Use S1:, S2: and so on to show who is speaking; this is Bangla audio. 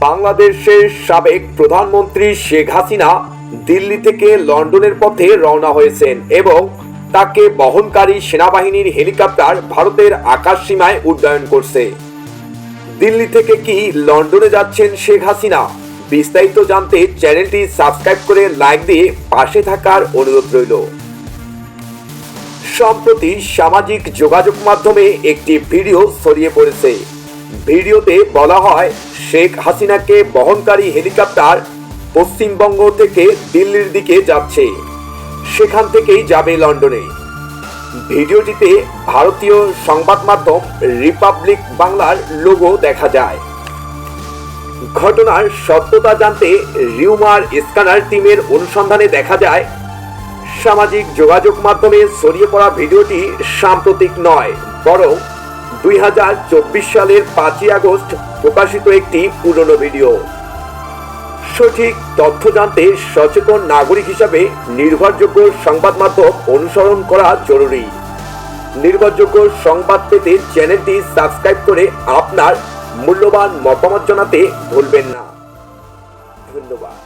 S1: বাংলাদেশের সাবেক প্রধানমন্ত্রী শেখ হাসিনা দিল্লি থেকে লন্ডনের পথে রওনা হয়েছেন এবং তাকে বহনকারী সেনাবাহিনীর হেলিকপ্টার ভারতের আকাশ সীমায় উড্ডয়ন করছে। দিল্লি থেকে কি লন্ডনে যাচ্ছেন শেখ হাসিনা? বিস্তারিত জানতে চ্যানেলটি সাবস্ক্রাইব করে লাইক দিয়ে পাশে থাকার অনুরোধ রইল। সম্প্রতি সামাজিক যোগাযোগ মাধ্যমে একটি ভিডিও ছড়িয়ে পড়েছে। ভিডিওতে বলা হয়, শেখ হাসিনাকে বহনকারী হেলিকপ্টার পশ্চিমবঙ্গ থেকে দিল্লির দিকে যাচ্ছে। সেখান থেকেই যাবে লন্ডনে। ভিডিওটিতে ভারতীয় সংবাদ মাধ্যম রিপাবলিক বাংলার লোগো দেখা যায়। ঘটনার সত্যতা জানতে রিউমার স্ক্যানার টিমের অনুসন্ধানে দেখা যায়, সামাজিক যোগাযোগ মাধ্যমে ছড়িয়ে পড়া ভিডিওটি সাম্প্রতিক নয়, বরং দুই হাজার চব্বিশ সালের পাঁচই আগস্ট প্রকাশিত একটি পুরনো ভিডিও। সঠিক তথ্য জানতে সচেতন নাগরিক হিসাবে নির্ভরযোগ্য সংবাদ মাধ্যম অনুসরণ করা জরুরি। নির্ভরযোগ্য সংবাদ পেতে চ্যানেলটি সাবস্ক্রাইব করে আপনার মূল্যবান মতামত জানাতে ভুলবেন না। ধন্যবাদ।